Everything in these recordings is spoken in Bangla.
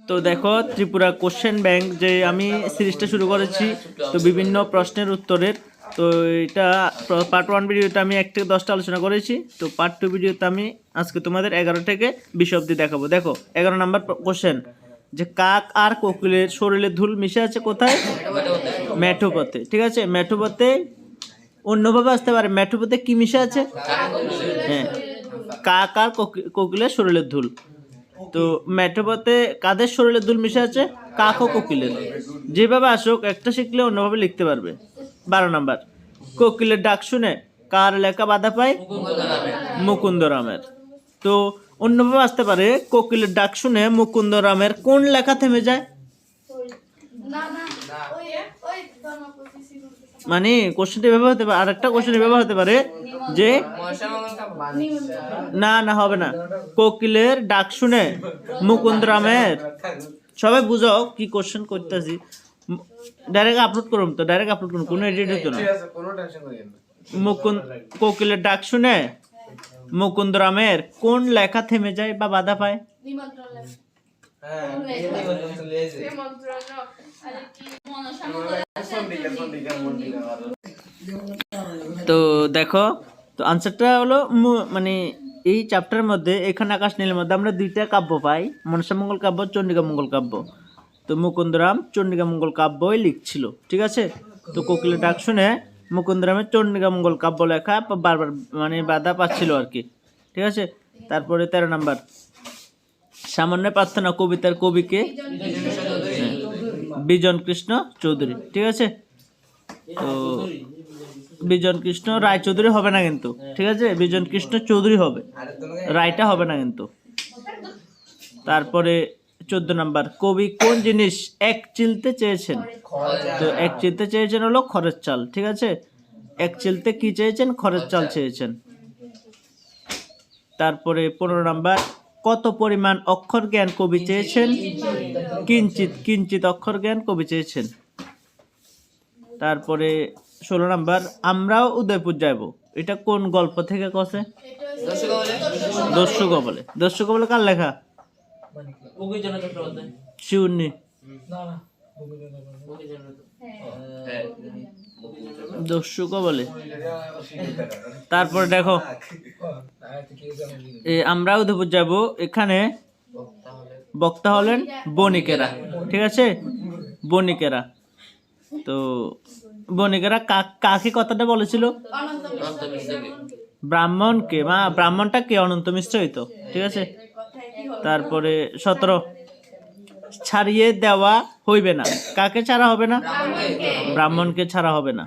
তো দেখো, ত্রিপুরা কোশ্চেন ব্যাংক, যে আমি সিরিজটা শুরু করেছি, তো বিভিন্ন প্রশ্নের উত্তরের, তো এটা পার্ট ওয়ান ভিডিওতে আমি এক থেকে দশটা আলোচনা করেছি, তো পার্ট টু ভিডিওতে আমি আজকে তোমাদের এগারো থেকে বিশ অব্দি দেখাবো। দেখো, এগারো নাম্বার কোশ্চেন যে কাক আর কোকিলের শরীরে ধুল মিশে আছে কোথায়? মেঠোপথে ঠিক আছে? মেঠোপথে অন্যভাবে আসতে পারে মেঠোপথে কি মিশে আছে? হ্যাঁ কাক আর কোকি- কোকিলের শরীরের ধুল। তো মেঠোপথে কাদের শরীরে দুল মিশে আছে? কাক ও কোকিলের। যেভাবে আসুক, একটা শিখলে অন্যভাবে লিখতে পারবে। বারো নাম্বার। কোকিলের ডাক শুনে কার লেখা বাধা পায়? মুকুন্দ রামের তো অন্যভাবে আসতে পারে, কোকিলের ডাক শুনে মুকুন্দ রামের কোন লেখা থেমে যায়? মানে কোশ্চেনটি এভাবে হতে পারে, আরেকটা কোশ্চেন এভাবে হতে পারে যে না না, হবে না। কোকিলের ডাক শুনে মুকুন্দ রামের সবাই বুঝাও কি কোশ্চেন করতেছি। ডাইরেক্ট আপলোড করুন তো ডাইরেক্ট আপলোড করুন, কোনো এডিট হতো না। মুকুন্দ, কোকিলের ডাক শুনে মুকুন্দ রামের কোন লেখা থেমে যায় বা বাধা পায়? তো দেখো তো আনসারটা হলো মু- মানে এই চ্যাপ্টারের মধ্যে এখানে আকাশ নীলের মধ্যে আমরা দুইটা কাব্য পাই। মনসা মঙ্গল কাব্য চন্ডিকা মঙ্গল কাব্য। তো মুকুন্দরাম চন্ডিকা মঙ্গল কাব্যই লিখছিল ঠিক আছে? তো কোকিলের ডাক শুনে মুকুন্দরামের চন্ডিকা মঙ্গল কাব্য লেখা বারবার মানে বাধা পাচ্ছিল আর কি ঠিক আছে? তারপরে তেরো নাম্বার। সামান্য প্রার্থনা কবিতার কবিকে বিজন কৃষ্ণ চৌধুরী, ঠিক আছে? তো বিজন কৃষ্ণ রায়চৌধুরী হবে না কিন্তু, ঠিক আছে? বিজন কৃষ্ণ চৌধুরী হবে, রায়টা হবে না কিন্তু। তারপরে চোদ্দ নাম্বার, কবি কোন জিনিস এক চিলতে চেয়েছেন? তো এক চিলতে চেয়েছেন হলো খরচ চাল, ঠিক আছে? এক চিলতে কি চেয়েছেন? খরচ চাল চেয়েছেন। তারপরে পনেরো নাম্বার কত পরিমাণ অক্ষর জ্ঞান কবি চেয়েছেন? কিঞ্চিত কিঞ্চিত অক্ষর জ্ঞান কবি চেয়েছেন। তারপরে ষোলো নাম্বার, আমরাও উদয়পুর যাব এটা কোন গল্প থেকে কসে? দস্যু কবলে। দস্যু কবলে কার লেখা? শিউনি দস্যু কবলে। তারপরে দেখো। আমরা উদয়পুর যাব। এখানে বক্তা হলেন বণিকেরা। ঠিক আছে? বণিকেরা। তো বণিকেরা কাকে কথাটা বলেছিল? ব্রাহ্মণকে। মা, ব্রাহ্মণটা কে? অনন্ত মিশ্র হইতো ঠিক আছে? তারপরে সতেরো। ছাড়িয়ে দেওয়া হইবে না। কাকে ছাড়া হবে না? ব্রাহ্মণকে ছাড়া হবে না।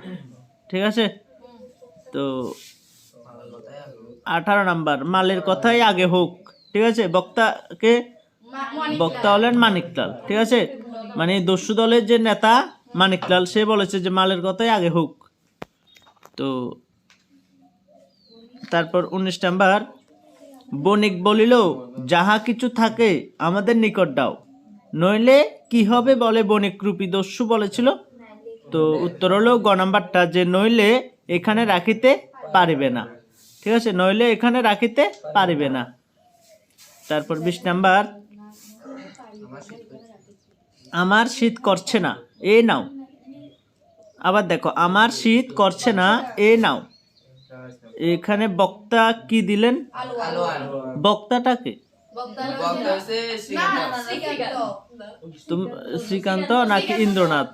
ঠিক আছে? তো আঠারো নাম্বার, মালের কথাই আগে হোক, ঠিক আছে? বক্তাকে বক্তা হলেন মানিকলাল, ঠিক আছে? মানে দস্যু দলের যে নেতা মানিকলাল, সে বলেছে যে মালের কথাই আগে হোক। তো তারপর উনিশ নাম্বার, বণিক বলিল, যাহা কিছু থাকে আমাদের নিকট দাও। নইলে কি হবে বলে বণিক রূপী দস্যু বলেছিল? তো উত্তর হলো, গ নাম্বারটা, যে নইলে এখানে রাখিতে পারিবে না। ঠিক আছে? নইলে এখানে রাখিতে পারিবে না। তারপর বিশ নাম্বার। আমার শীত করছে না, এ নাও। আবার দেখো, আমার শীত করছে না, এ নাও। এখানে বক্তা কি দিলেন? বক্তাটাকে শ্রীকান্ত নাকি ইন্দ্রনাথ?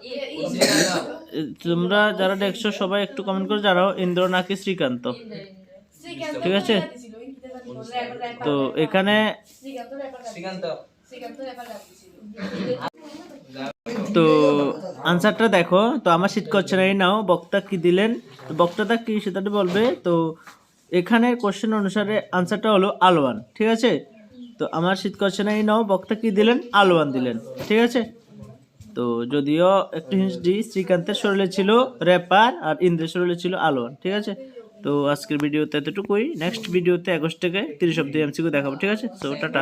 তোমরা যারা দেখছ সবাই একটু কমেন্ট করে জানাও, ইন্দ্র নাকি শ্রীকান্ত? ঠিক আছে? তো এখানে তো আনসারটা দেখো তো আমার শীত করছে না এই নাও বক্তা কি দিলেন? তো বক্তাটা কি সেটা বলবে তো এখানে কোশ্চেন অনুসারে আনসারটা হলো আলোয়ান ঠিক আছে? তো আমার শীত করছে না এই নাও বক্তা কি দিলেন? আলোয়ান দিলেন ঠিক আছে? তো যদিও একটু হিন্স দিই শ্রীকান্তের শরীরে ছিল র্যাপার আর ইন্দ্রের শরীরে ছিল আলোয়ান ঠিক আছে? তো আজকের ভিডিওতে এতটুকুই। নেক্সট ভিডিওতে একুশ থেকে তিরিশ অব্দি এমসিকিউ দেখাবো, ঠিক আছে? তো টাটা।